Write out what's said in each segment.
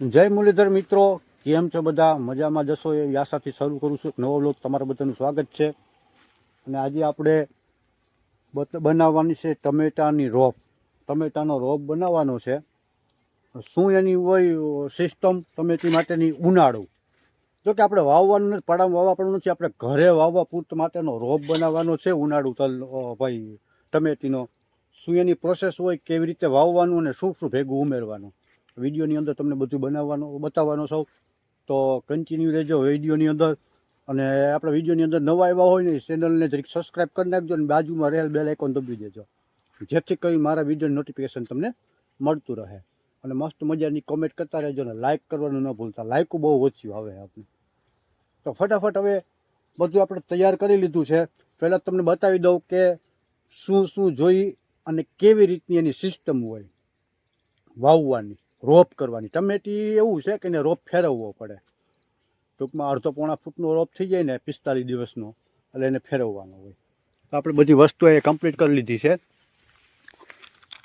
જય મુરલીધર મિત્રો, કેમ છો બધા? મજામાં જશો એ આશાથી શરૂ કરું છું. નવો લોક તમારા બધાનું સ્વાગત છે. અને આજે આપણે બનાવવાની છે ટમેટાની રોપ. ટમેટાનો રોપ બનાવવાનો છે. શું એની હોય, સિસ્ટમ ટમેટી માટેની ઉનાળું. જો કે આપણે વાવવાનું નથી, પાડામાં વાવવા પણ નથી, આપણે ઘરે વાવવા પૂરત માટેનો રોપ બનાવવાનો છે ઉનાળુ તલ ભાઈ, ટમેટીનો. શું એની પ્રોસેસ હોય, કેવી રીતે વાવવાનું અને શું શું ભેગું ઉમેરવાનું? વિડીયોની અંદર તમને બધું બનાવવાનું, બતાવવાનો સૌ તો કન્ટિન્યુ રહેજો વિડીયોની અંદર. અને આપણા વિડીયોની અંદર નવા આવ્યા હોય ને ચેનલને જરીક સબસ્ક્રાઈબ કરી નાખજો અને બાજુમાં રહેલ બેલ આઇકોન દબી દેજો. જેથી કરી મારા વીડિયો નોટિફિકેશન તમને મળતું રહે. અને મસ્ત મજાની કોમેન્ટ કરતા રહેજો અને લાઇક કરવાનું ન ભૂલતા. લાઇક બહુ ઓછી આવે આપણે તો ફટાફટ હવે બધું આપણે તૈયાર કરી લીધું છે. પહેલાં તમને બતાવી દઉં કે શું શું જોઈ અને કેવી રીતની એની સિસ્ટમ હોય. વાવવાની. રોપ કરવાની. ટમેટી એવું છે કે એને રોપ ફેરવવો પડે. ટૂંકમાં અડધો પોણા ફૂટનો રોપ થઈ જાય ને પિસ્તાલીસ દિવસનો, એટલે એને ફેરવવાનો હોય. તો આપણે બધી વસ્તુ એ કમ્પ્લીટ કરી લીધી છે.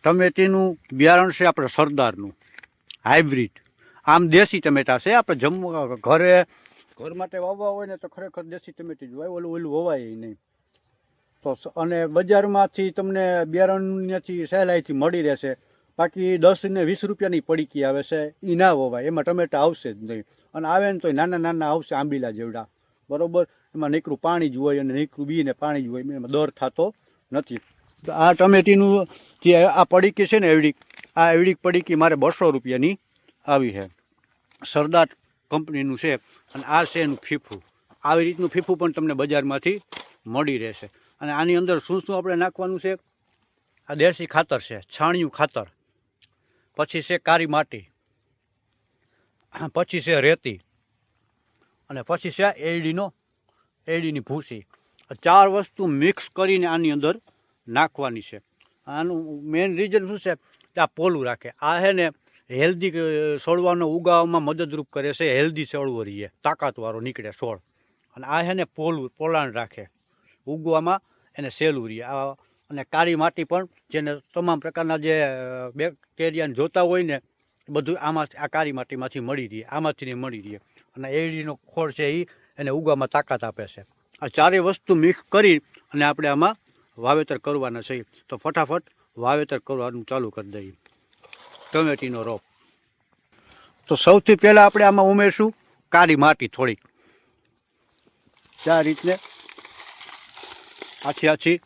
ટમેટીનું બિયારણ છે આપણે સરદારનું હાઇબ્રિડ આમ દેશી ટમેટા છે, આપણે જમવા ઘરે, ઘર માટે વાવવા હોય ને તો ખરેખર દેશી ટમેટી જ હોય ઓલું ઓલું વવાય નહીં. તો અને બજારમાંથી તમને બિયારણથી સહેલાઈથી મળી રહેશે. બાકી દસ ને વીસ રૂપિયાની પડીકી આવે છે એ ના વવાય. એમાં ટમેટા આવશે જ નહીં. અને આવે ને તો નાના નાના આવશે, આંબીલા જેવડા. બરોબર? એમાં નીકળું પાણી જ હોય અને નીકળું બી ને પાણી જ હોય. એમાં દર થતો નથી. આ ટમેટીનું જે આ પડીકી છે ને એવડી, આ એવડી પડીકી મારે બસો રૂપિયાની આવી છે. સરદાર કંપનીનું છે અને આ છે એનું ફીફું. આવી રીતનું ફીફું પણ તમને બજારમાંથી મળી રહેશે. અને આની અંદર શું શું આપણે નાખવાનું છે? આ દેશી ખાતર છે, છાણિયું ખાતર. પછી છે કાળી માટી. પછી છે રેતી. અને પછી છે એડીનો એડીની ભૂસી. ચાર વસ્તુ મિક્સ કરીને આની અંદર નાખવાની છે. આનું મેઇન રીઝન શું છે? કે આ પોલું રાખે. આ છે ને હેલ્ધી છોડવાનો ઉગાવવામાં મદદરૂપ કરે છે. હેલ્ધી છોડવો રહીએ તાકાતવાળો નીકળે છોડ. અને આ છે ને પોલું, પોલાણ રાખે. ઉગવામાં એને સહેલું રહીએ આ અને કાળી માટી પણ, જેને તમામ પ્રકારના જે બેક્ટેરિયાને જોતા હોય ને બધું આમાં આ કાળી માટીમાંથી મળી રહે, આમાંથી મળી રહે. અને એડીનો ખોળ છે એ એને ઉગામાં તાકાત આપે છે. આ ચારેય વસ્તુ મિક્સ કરી અને આપણે આમાં વાવેતર કરવાના છે. તો ફટાફટ વાવેતર કરવાનું ચાલુ કરી દઈએ. ટમેટીનો રોપ. તો સૌથી પહેલાં આપણે આમાં ઉમેરશું કાળી માટી થોડીક. આ રીતને આછી આછી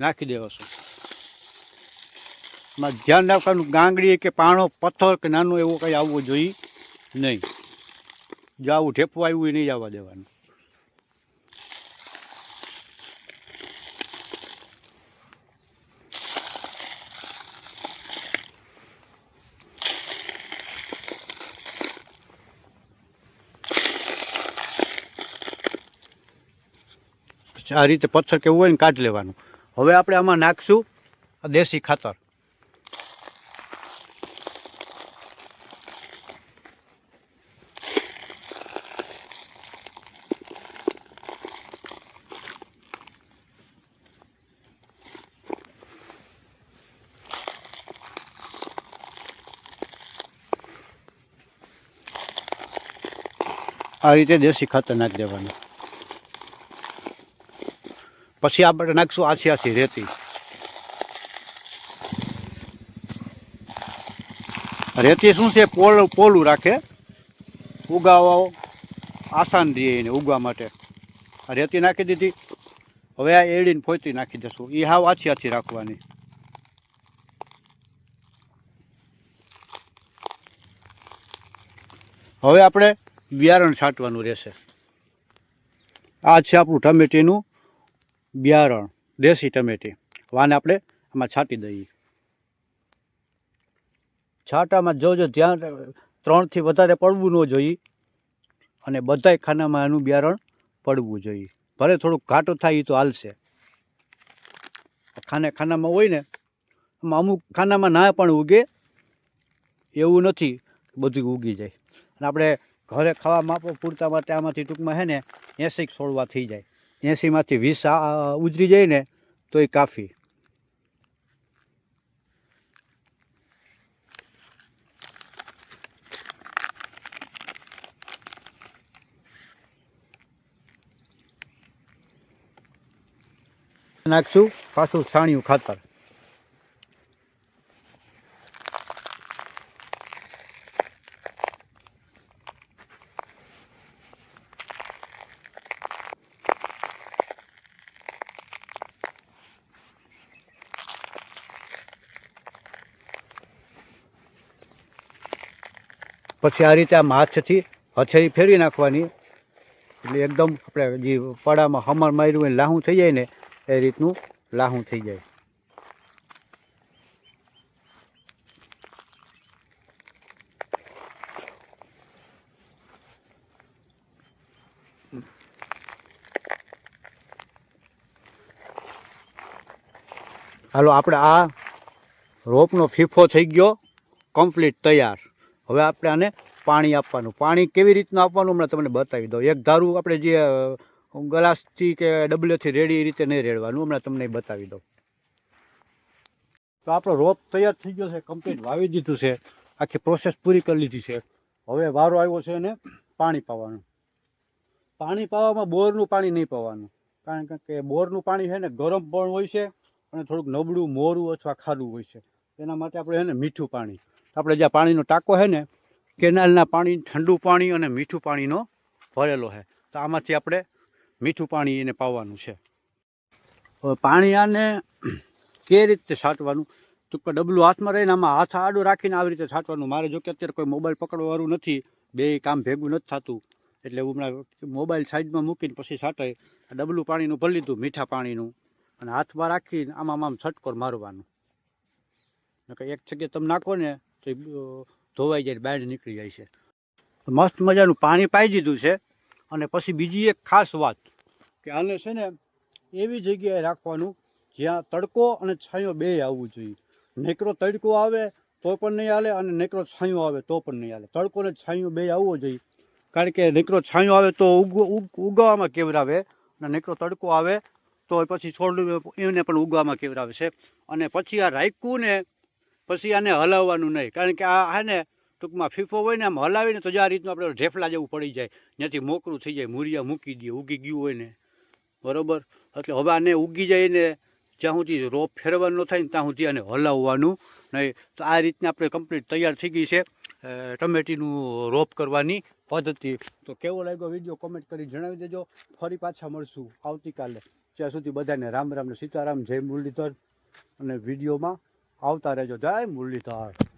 નાખી દેવાશું એમાં ધ્યાન રાખવાનું ગાંગડી કે પાણો, પથ્થર કે નાનું એવું કંઈ આવવું જોઈએ નહીં. જો આવું ઠેપવું આવ્યું એ નહીં જવા દેવાનું. આ રીતે પથ્થર કેવું હોય ને કાઢી લેવાનું. હવે આપણે આમાં નાખશું દેશી ખાતર. આ રીતે દેશી ખાતર નાખી દેવાનું. પછી આપણે નાખશું આછી આછી રેતી રેતી શું છે? પોલ, પોલું રાખે. ઉગાવા આસાન રહીએ એને ઉગવા માટે. રેતી નાખી દીધી. હવે આ એડીને ફોતી નાખી દઈશું એ હાવ આછી આછી રાખવાની. હવે આપણે બિયારણ છાંટવાનું રહેશે. આ છે આપણું ટમેટીનું બિયારણ, દેશી ટમેટી. વાને આપણે આમાં છાંટી દઈએ. છાંટામાં જોજો ધ્યાન, ત્રણથી વધારે પડવું ન જોઈએ. અને બધાય ખાનામાં એનું બિયારણ પડવું જોઈએ. ભલે થોડુંક ઘાટું થાય એ તો હાલશે. ખાને ખાનામાં હોય ને એમાં અમુક ખાનામાં ના પણ ઉગે, એવું નથી બધું ઉગી જાય. અને આપણે ઘરે ખાવા માપો પૂરતા માટે આમાંથી ટૂંકમાં છે ને એસી છોડવા થઈ જાય. એંસીમાંથી વીસ ઉજરી જાય ને તો એ કાફી. નાખશું પાછું છાણિયું ખાતર. પછી આ રીતે આમ હાથથી હથેળી ફેરવી નાખવાની. એટલે એકદમ આપણે જે પડામાં હમણ માર્યું હોય લાહું થઈ જાય ને, એ રીતનું લાહું થઈ જાય. હાલો, આપણે આ રોપનો ફીફો થઈ ગયો, કમ્પ્લીટ, તૈયાર. હવે આપણે આને પાણી આપવાનું. પાણી કેવી રીતનું આપવાનું હમણાં તમને બતાવી દઉં. એક ધારું આપણે જે ગ્લાસથી કે ડબલેથી રેડી એ રીતે નહીં રેડવાનું. હમણાં તમને બતાવી દઉં. તો આપણો રોપ તૈયાર થઈ ગયો છે, કમ્પ્લીટ વાવી દીધું છે. આખી પ્રોસેસ પૂરી કરી લીધી છે. હવે વારો આવ્યો છે એને પાણી પાવાનું. પાણી પાવામાં બોરનું પાણી નહીં પાવાનું. કારણ કે- બોરનું પાણી છે ને ગરમ પણ હોય છે અને થોડુંક નબળું, મોરું અથવા ખારું હોય છે. એના માટે આપણે છે ને મીઠું પાણી. આપણે જ્યાં પાણીનો ટાંકો છે ને, કેનાલના પાણી, ઠંડુ પાણી અને મીઠું પાણીનો ભરેલો છે. તો આમાંથી આપણે મીઠું પાણી એને પાવાનું છે. હવે પાણી આને કે રીતે છાંટવાનું? તો ડબલું હાથમાં રહીને આમાં હાથ આડું રાખીને આવી રીતે છાંટવાનું. મારે જો કે અત્યારે કોઈ મોબાઈલ પકડવાવાળું નથી, બે કામ ભેગું નથી થતું. એટલે હમણાં મોબાઈલ સાઈડમાં મૂકીને પછી છાંટાય ડબલું પાણીનું ભરી લીધું, મીઠા પાણીનું. અને હાથમાં રાખીને આમાં આમ છટકોર મારવાનું. એક જગ્યાએ તમે નાખો ને તો ધોવાઈ જાય બહાર નીકળી જાય છે. મસ્ત મજાનું પાણી પાઈ દીધું છે. અને પછી બીજી એક ખાસ વાત કે આને છે ને એવી જગ્યાએ રાખવાનું જ્યાં તડકો અને છાંયો બે આવવું જોઈએ. નેકરો તડકો આવે તો પણ નહીં હાલે અને નેકરો છાંયો આવે તો પણ નહીં હાલે. તડકો અને છાંયો બે આવવો જોઈએ. કારણ કે નેકરો છાંયો આવે તો ઉગવામાં ઉગ- ઉગાવામાં કેવરાવે અને નેકરો તડકો આવે તો પછી છોડ, એને પણ ઉગવામાં કેવરાવે છે. અને પછી આ રાયકુને પછી આને હલાવવાનું નહીં. કારણ કે આ હે ને ટૂંકમાં ફીફો હોય ને આમ હલાવીને તો જ આ રીતનું આપણે ઢેફલા જેવું પડી જાય. ત્યાંથી મોકરું થઈ જાય, મૂરિયા મૂકી દઈએ ઉગી ગયું હોય ને. બરાબર? એટલે હવે આને ઉગી જાય ને જ્યાં સુધી રોપ ફેરવાનું થાય ને ત્યાં સુધી આને હલાવવાનું નહીં. તો આ રીતના આપણે કમ્પ્લીટ તૈયાર થઈ ગઈ છે ટમેટીનું રોપ કરવાની પદ્ધતિ. તો કેવો લાગ્યો વીડિયો? કોમેન્ટ કરી જણાવી દેજો. ફરી પાછા મળશું આવતીકાલે. ત્યાં સુધી બધાને રામ રામ સીતારામ, જય મુરલીધર. અને વિડીયોમાં આવતા રહેજો. જય મુરલીધર.